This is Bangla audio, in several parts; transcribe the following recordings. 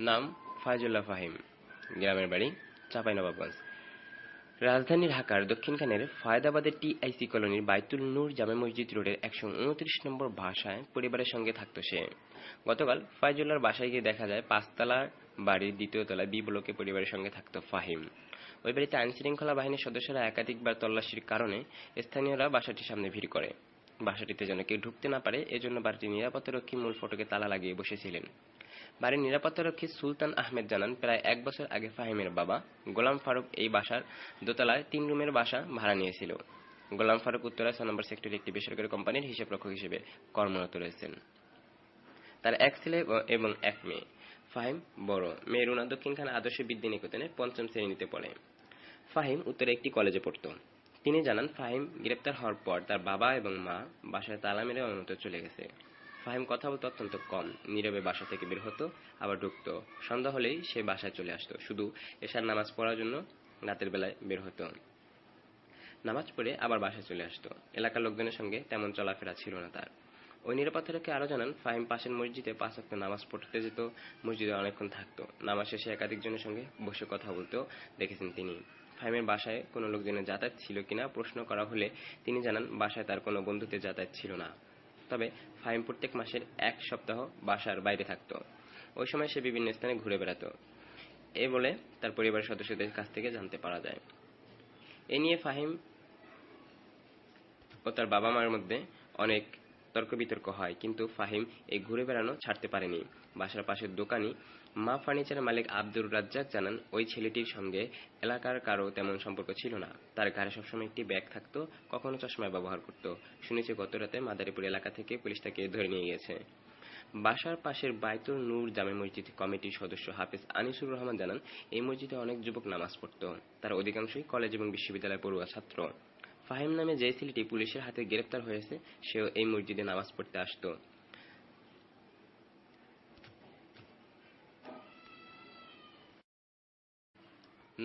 নাম ফায়জুল্লাহ ফাহিম। গ্রামের বাড়ি চাঁপাইনবাবগঞ্জ। রাজধানী ঢাকার দক্ষিণখানের ফায়দাবাদের টিআইসি কলোনির বাইতুল নূর জামে মসজিদ রোডের একশো উনত্রিশ নম্বর বাসায় পরিবারের সঙ্গে থাকতো সে। গতকাল ফায়জুল্লাহর বাসায় গিয়ে দেখা যায় পাঁচতলার বাড়ির দ্বিতীয় তলায় বি ব্লকে পরিবারের সঙ্গে থাকতো ফাহিম। ওই বাড়িতে আইনশৃঙ্খলা বাহিনীর সদস্যরা একাধিকবার তল্লাশির কারণে স্থানীয়রা বাসাটির সামনে ভিড় করে। বাসাটিতে যেন কেউ ঢুকতে না পারে, এজন্য বাড়িটির নিরাপত্তারক্ষী মূল ফটকে তালা লাগিয়ে বসেছিলেন। বাড়ির নিরাপত্তারক্ষী সুলতান আহমেদ জানান, প্রায় এক বছর আগে ফাহিমের বাবা গোলাম ফারুক এই বাসার দোতলায় তিন রুমের বাসা ভাড়া নিয়েছিল। গোলাম ফারুক উত্তরা ছয় নম্বর সেক্টরে একটি বেসরকারি কোম্পানির হিসাবরক্ষক হিসেবে কর্মরত রয়েছেন। তার এক ছেলে এবং এক মেয়ে। ফাহিম বড়। মেয়ে রুনা দক্ষিণখান আদর্শ বিদ্যা নিকেতনে পঞ্চম শ্রেণীতে পড়ে। ফাহিম উত্তরে একটি কলেজে পড়ত। তিনি জানান, ফাহিম গ্রেপ্তার হওয়ার পর তার বাবা এবং মা বাসায় তালা মেরে অন্যত্র চলে গেছে। ফাহিম কথা বলতে অত্যন্ত কম। নীরবে বাসা থেকে বের হতো, আবার ঢুকতো। সন্ধ্যা হলেই সে বাসায় চলে আসতো। শুধু এশার নামাজ পড়ার জন্য রাতের বেলায় বের হতো। নামাজ পড়ে আবার বাসায় চলে আসতো। এলাকার লোকজনের সঙ্গে তেমন চলাফেরা ছিল না তার। ওই নিরাপত্তারক্ষী আরও জানান, ফাহিম পাশের মসজিদে পাঁচ ওয়াক্ত নামাজ পড়তে যেত, মসজিদে অনেকক্ষণ থাকতো। নামাজ শেষে একাধিক জনের সঙ্গে বসে কথা বলতেও দেখেছেন তিনি। ফাহিমের বাসায় কোনো লোকজনের যাতায়াত ছিল কিনা প্রশ্ন করা হলে তিনি জানান, বাসায় তার কোনো বন্ধুদের যাতায়াত ছিল না। তবে ফাহিম প্রত্যেক মাসের এক সপ্তাহ বাসার বাইরে থাকত। ওই সময় সে বিভিন্ন স্থানে ঘুরে বেড়াত। এ বলে তার পরিবারের সদস্যদের কাছ থেকে জানতে পারা যায়। এ নিয়ে ফাহিম ও তার বাবা মার মধ্যে অনেক তর্ক বিতর্ক হয়, কিন্তু ফাহিম এই ঘুরে বেড়ানো ছাড়তে পারেনি। বাসার পাশের দোকানি মা ফার্নিচারের মালিক আব্দুর রাজ্জাক জানান, ওই ছেলেটির সঙ্গে এলাকার কারও তেমন সম্পর্ক ছিল না। তার ঘাড়ে সবসময় একটি ব্যাগ থাকতো, কখনো চশমা ব্যবহার করত। শুনেছি গত রাতে মাদারীপুর এলাকা থেকে পুলিশ তাকে ধরে নিয়ে গেছে। বাসার পাশের বাইতুল নূর জামে মসজিদ কমিটির সদস্য হাফিজ আনিসুর রহমান জানান, এই মসজিদে অনেক যুবক নামাজ পড়ত। তার অধিকাংশই কলেজ এবং বিশ্ববিদ্যালয় পড়ুয়া ছাত্র। ফাহিম নামে যে ছেলেটি পুলিশের হাতে গ্রেপ্তার হয়েছে, সেও এই মসজিদে নামাজ পড়তে আসত।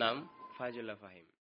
নাম ফাইজুল্লাহ ফাহিম।